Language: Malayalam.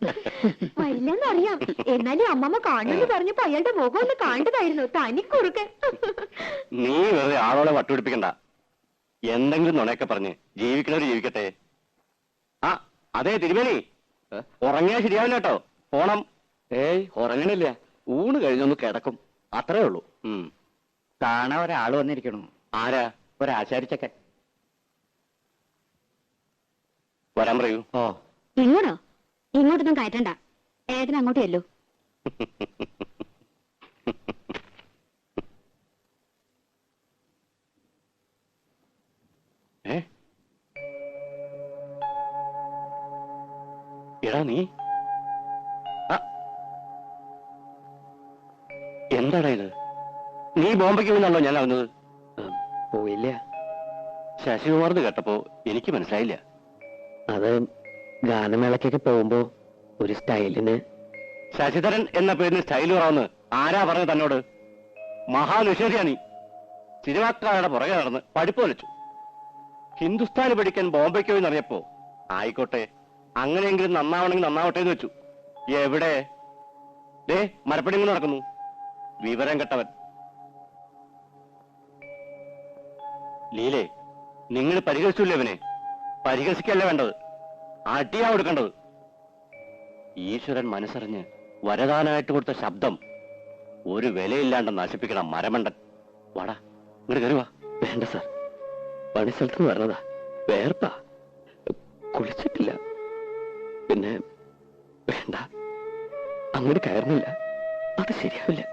വരില്ലെന്നറിയാം. എന്നാലും അമ്മമ്മ കാണുമെന്ന് പറഞ്ഞപ്പോ അയാളുടെ മുഖം ഒന്ന് കണ്ടതായിരുന്നു തനിക്കുറുക്ക് നീ വെറുതെ ആളോടെ വട്ടുപിടിപ്പിക്കണ്ട. എന്തെങ്കിലും നുണയൊക്കെ പറഞ്ഞ് ജീവിക്കണവര് ജീവിക്കട്ടെ. ആ അതെ തിരുമേനി. ഉറങ്ങിയാ ശരിയാവില്ല കേട്ടോ. പോണം. ഏയ് ഉറങ്ങണില്ല. ഊണ് കഴിഞ്ഞൊന്ന് കിടക്കും. അത്രേ ഉള്ളൂ. ഉം. കാണാൻ ഒരാൾ വന്നിരിക്കണു. ആരാ? ഒരാചാരിച്ചൊക്കെ വരാൻ പറയൂ. ഓ. ഇങ്ങോട്ടോ ഇങ്ങോട്ടൊന്നും കയറ്റണ്ട. ഏട്ടൻ അങ്ങോട്ട് അല്ലോ എടാ നീ. എന്താടാ ഇത്? നീ ബോംബയ്ക്ക് പോകുന്നാണല്ലോ ഞാൻ അറിഞ്ഞത്. പോയില്ല. ശശികുമാർന്ന് കേട്ടപ്പോ എനിക്ക് മനസ്സിലായില്ല. അത് ഗാനമേളക്കൊക്കെ പോകുമ്പോ ഒരു സ്റ്റൈലിന് ശശിധരൻ എന്ന പേരിന് സ്റ്റൈൽ കുറവെന്ന് ആരാ പറഞ്ഞു തന്നോട്? മഹാനിഷേധിയാ നീ സിനിമാക്കാരുടെ പുറകെ നടന്ന് പഠിപ്പ് വലിച്ചു ഹിന്ദുസ്ഥാനി പഠിക്കാൻ ബോംബെക്ക് പോയി എന്നറിയപ്പോ ആയിക്കോട്ടെ അങ്ങനെയെങ്കിലും നന്നാവണമെങ്കിൽ നന്നാവട്ടെ എന്ന് വെച്ചു. എവിടെ? ദേ മരപ്പണി നടക്കുന്നു. വിവരം കെട്ടവൻ. ലീലേ നിങ്ങൾ പരിഹസിച്ചില്ലേ അവനെ പരിഹസിക്കല്ല വേണ്ടത്? അടിയാ കൊടുക്കേണ്ടത്. ഈശ്വരൻ മനസ്സറിഞ്ഞ് വരദാനായിട്ട് കൊടുത്ത ശബ്ദം ഒരു വിലയില്ലാണ്ട് നശിപ്പിക്കണം മരമണ്ടൻ. വാടാ ഇങ്ങോട്ട് കയറുവാ വേണ്ട സാർ. പണിസ്ഥലത്ത് നിന്ന് വരണതാ. വേർപ്പാ. കുളിച്ചിട്ടില്ല. പിന്നെ വേണ്ട. അങ്ങോട്ട് കയറുന്നില്ല. അത് ശരിയാവില്ല.